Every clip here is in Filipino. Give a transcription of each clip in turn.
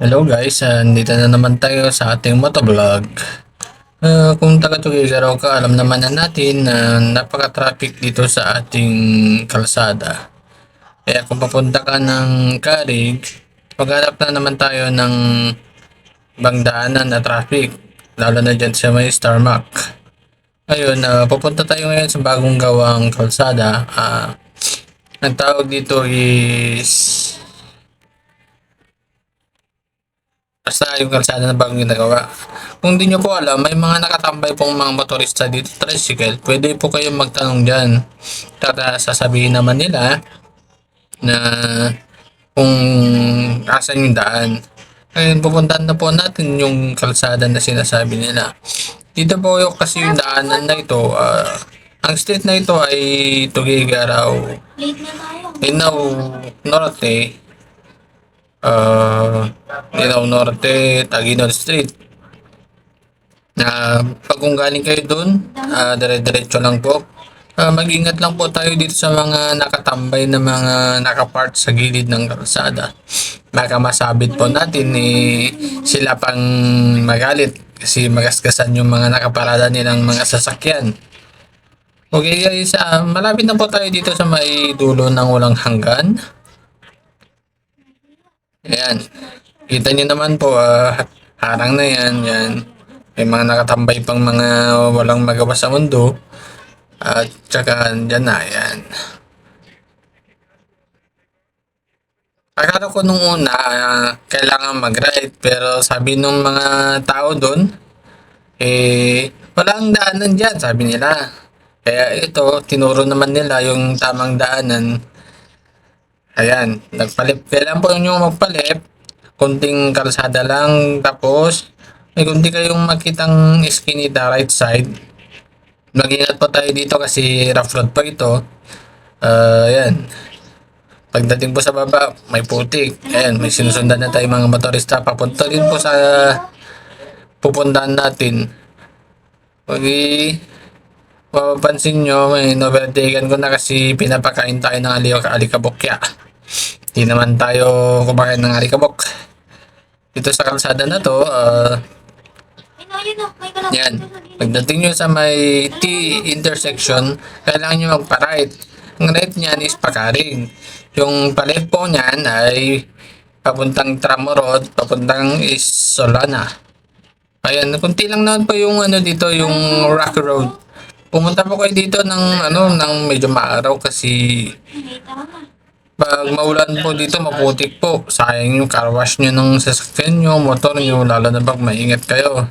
Hello guys, uh, nandito na naman tayo sa ating motovlog. Uh, kung taga Tugigaraw ka, alam naman na natin na napaka-traffic dito sa ating kalsada. Kaya kung papunta ka ng Karig, maghanap na naman tayo ng bangdaanan na traffic, lalo na dyan sa may Starmark. Ngayon, uh, pupunta tayo ngayon sa bagong gawang kalsada. Uh, ang tawag dito is Basta yung kalsada na bagong ginagawa. Kung di nyo po alam, may mga nakatambay pong mga motorista dito tricycle. Pwede po kayong magtanong dyan. Tata sasabihin naman nila na kung asan yung daan. Ngayon, pupuntahan na po natin yung kalsada na sinasabi nila. Dito po yung kasi yung daanan na ito. ah, ang street na ito ay Tugigaraw, Late na tayo. Inaw Norte, uh, Inaw Norte, Taguinol Street. Na pag kung galing kayo doon, uh, dire-diretso lang po. Ah, mag-ingat lang po tayo dito sa mga nakatambay na mga nakapart sa gilid ng kalsada. Baka masabit po natin eh, sila pang magalit kasi magasgasan yung mga nakaparada nilang mga sasakyan. Okay guys, ah, malapit na po tayo dito sa may dulo ng walang hanggan. Ayan. Kita nyo naman po, ah, harang na yan, yan. May mga nakatambay pang mga walang magawa sa mundo. At tsaka dyan na, yan. Akala ko nung una, ah, kailangan mag-ride. Pero sabi nung mga tao doon, eh, walang daanan dyan, sabi nila. Kaya ito, tinuro naman nila yung tamang daanan. Ayan, nagpalip. Kailan po yung magpalip, kunting kalsada lang, tapos may kunti kayong makitang skinny the right side. Mag-ingat po tayo dito kasi rough road pa ito. Ah, ayan. Pagdating po sa baba, may putik. Ayan, may sinusundan na tayo mga motorista. Papunta rin po sa pupuntahan natin. Pag mapapansin nyo, may novertaken ko na kasi pinapakain tayo ng aliw alikabokya. Hindi naman tayo kumakain ng alikabok. Dito sa kalsada na to, kalapit yan. Pagdating nyo sa may T intersection, kailangan nyo magpa-right. Ang right niyan is pakaring. Yung pa-left po niyan ay papuntang Tramo Road, papuntang is Solana. Ayan, kunti lang naman po yung ano dito, yung Rock Road. Pumunta po kayo dito ng ano, ng medyo maaraw kasi pag maulan po dito, maputik po. Sayang yung car wash nyo ng sasakyan nyo, motor nyo, lalo na pag maingat kayo.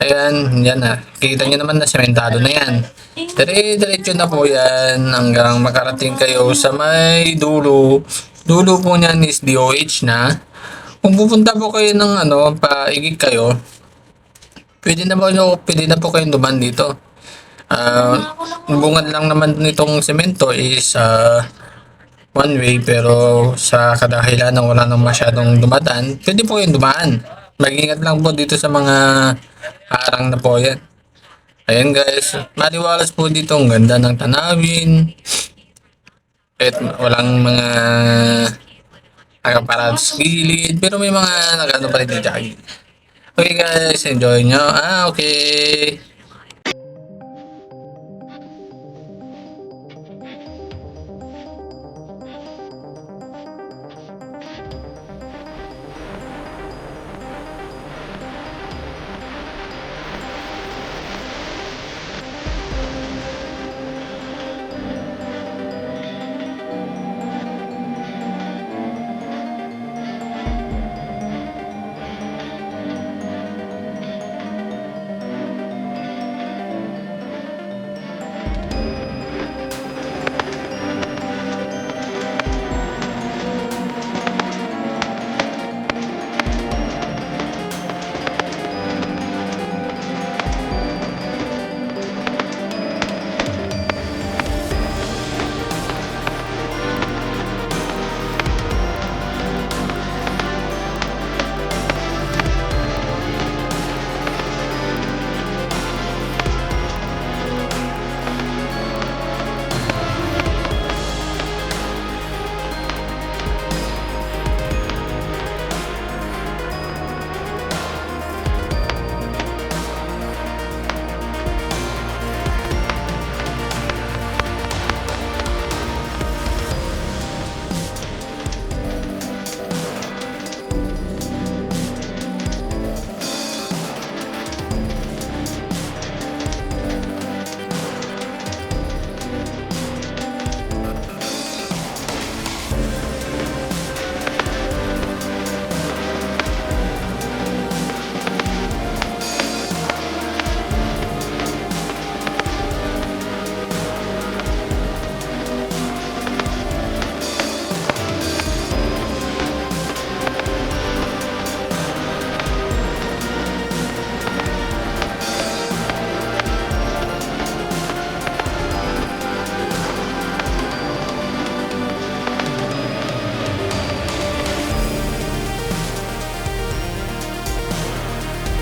Ayan, yan na. Kita nyo naman na sementado na yan. Dire-diretso na po yan hanggang makarating kayo sa may dulo. Dulo po niyan is DOH na. Kung pupunta po kayo ng ano, paigig kayo, pwede na po, pwede na po kayong duman dito. Ah, ang bungad lang naman nitong semento is ah, one way pero sa kadahilan ng wala nang masyadong dumadaan, pwede po kayong dumaan. Mag-ingat lang po dito sa mga harang na po yan. Ayan guys, maliwalas po dito. Ang ganda ng tanawin. Kahit walang mga nakaparad sa gilid. Pero may mga nagano pa rin dito. Okay guys, enjoy nyo. Ah, okay.